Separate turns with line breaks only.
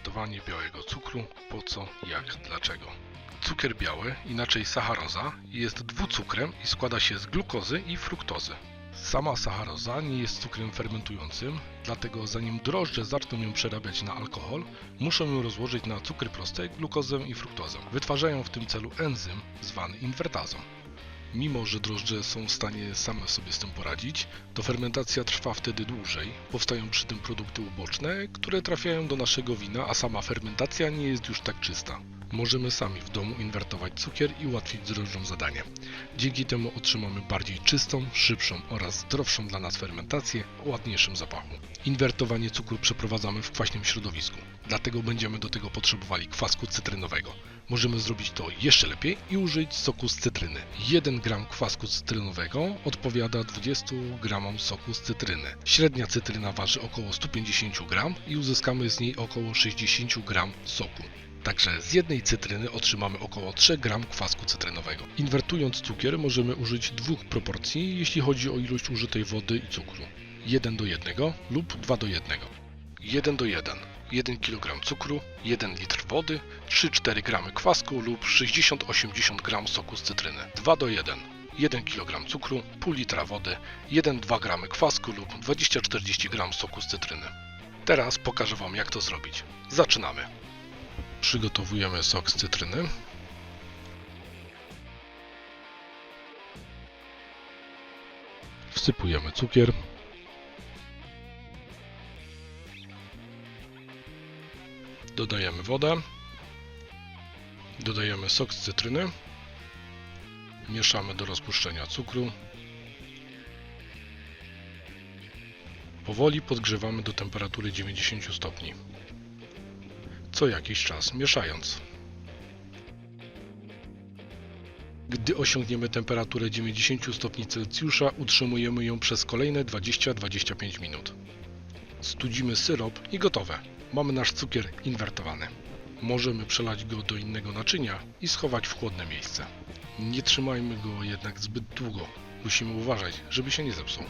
Inwertowanie białego cukru. Po co, jak, dlaczego? Cukier biały, inaczej sacharoza, jest dwucukrem i składa się z glukozy i fruktozy. Sama sacharoza nie jest cukrem fermentującym, dlatego zanim drożdże zaczną ją przerabiać na alkohol, muszą ją rozłożyć na cukry proste, glukozę i fruktozę. Wytwarzają w tym celu enzym zwany inwertazą. Mimo, że drożdże są w stanie same sobie z tym poradzić, to fermentacja trwa wtedy dłużej. Powstają przy tym produkty uboczne, które trafiają do naszego wina, a sama fermentacja nie jest już tak czysta. Możemy sami w domu inwertować cukier i ułatwić drożdżom zadanie. Dzięki temu otrzymamy bardziej czystą, szybszą oraz zdrowszą dla nas fermentację o ładniejszym zapachu. Inwertowanie cukru przeprowadzamy w kwaśnym środowisku, dlatego będziemy do tego potrzebowali kwasku cytrynowego. Możemy zrobić to jeszcze lepiej i użyć soku z cytryny. 1 gram kwasku cytrynowego odpowiada 20 gramom soku z cytryny. Średnia cytryna waży około 150 gram i uzyskamy z niej około 60 gram soku. Także z jednej cytryny otrzymamy około 3 gram kwasku cytrynowego. Inwertując cukier możemy użyć dwóch proporcji, jeśli chodzi o ilość użytej wody i cukru. 1 do 1 lub 2 do 1. 1 do 1. 1 kg cukru, 1 litr wody, 3-4 g kwasku lub 60-80 g soku z cytryny. 2 do 1. 1 kg cukru, pół litra wody, 1-2 g kwasku lub 20-40 g soku z cytryny. Teraz pokażę Wam jak to zrobić. Zaczynamy. Przygotowujemy sok z cytryny. Wsypujemy cukier. Dodajemy wodę. Dodajemy sok z cytryny. Mieszamy do rozpuszczenia cukru. Powoli podgrzewamy do temperatury 90 stopni. Co jakiś czas mieszając. Gdy osiągniemy temperaturę 90 stopni Celsjusza, utrzymujemy ją przez kolejne 20-25 minut. Studzimy syrop i gotowe. Mamy nasz cukier inwertowany. Możemy przelać go do innego naczynia i schować w chłodne miejsce. Nie trzymajmy go jednak zbyt długo. Musimy uważać, żeby się nie zepsuł.